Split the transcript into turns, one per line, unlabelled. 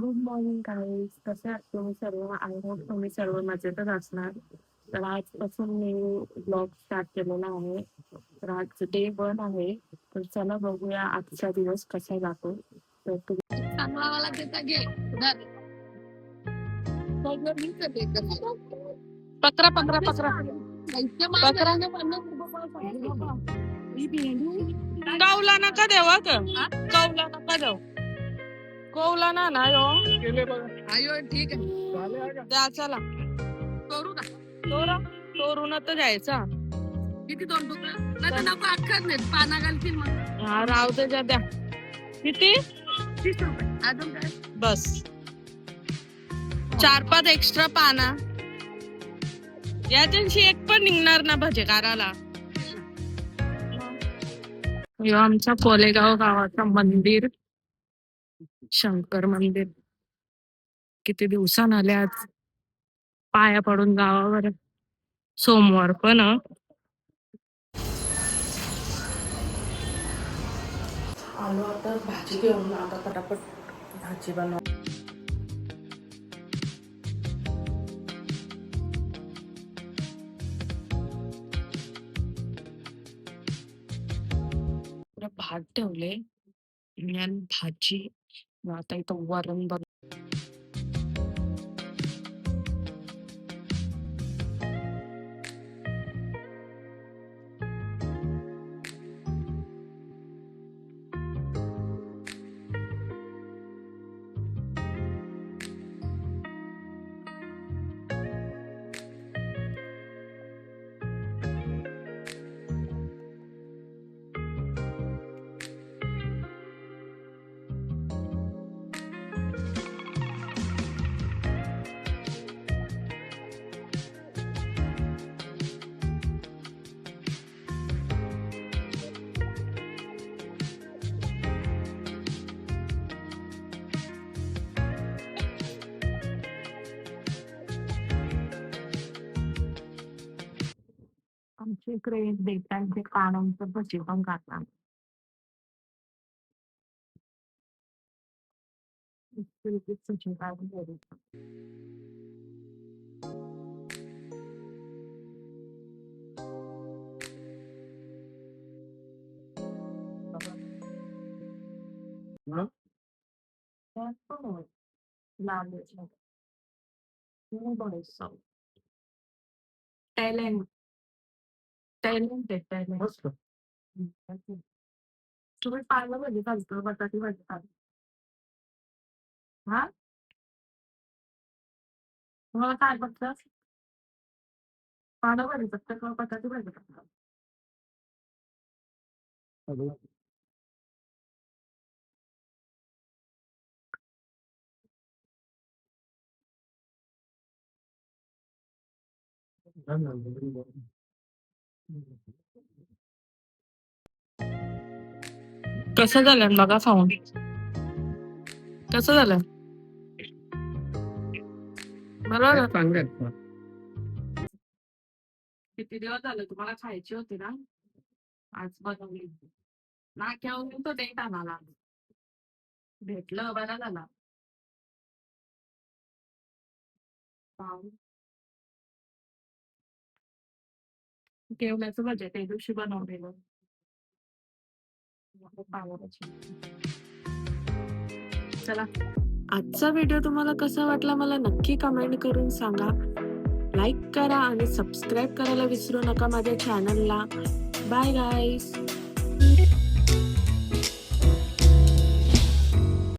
Good morning guys. कसे आहात तुम्ही सर्व? आय होप तुम्ही सर्व मजेतच असणार. तर आजपासून मी ब्लॉग स्टार्ट केलेला आहे. तर आज डे वन आहे. तर चला बघूया आजचा दिवस कसा जातो. तर. पकरा पकरा नका देवा कौला नका देऊ कौला ना ना यो.
आयो ठीक आहे.
द्या चला.
करू का?
तोरा तोरून तर द्यायचा
किती दोन तुकडे नाही नको अख्खाच नाही पाना घालतील मग.
हा राव त्याच्या द्या. किती?
तीस रुपये. अजून काय?
बस. चार पाच एक्स्ट्रा पाना. या दिवशी एक पण निघणार ना भजेकाराला ह्यो आमच्या कोलेगाव गावाचं मंदिर. शंकर मंदिर. किती दिवसानं आले आज पाया पडून गावावर. सोमवार पण. आलो आता भाजी घेऊन आता पटापट भाजी बनव. भात ठेवले. आणि भाजी मग आता आमच्या इकडे देठांचे कानांचं भजी पण खातात इतकी भजी काढून घरी. talent आहे टॅलेंट तुम्ही पाहिलं भाजी खालतो बटाटी भाजी हा? तुम्हाला काय बघतात पानं भाजी फक्त किंवा बटाटी भाजी खातात कसं झालं बघा खाऊन कसं झालं? बरोबर? किती दिवस झाले तुम्हाला खायची होती ना? आज बनवली. नाक्यावरून तो डेट आणाला भेटलं बरा झाला. पाहू. त्या दिवशी बनवलेलं चला आजचा व्हिडिओ तुम्हाला कसा वाटला मला नक्की कमेंट करून सांगा. लाईक करा आणि सबस्क्राईब करायला विसरू नका माझ्या चॅनलला बाय गाईस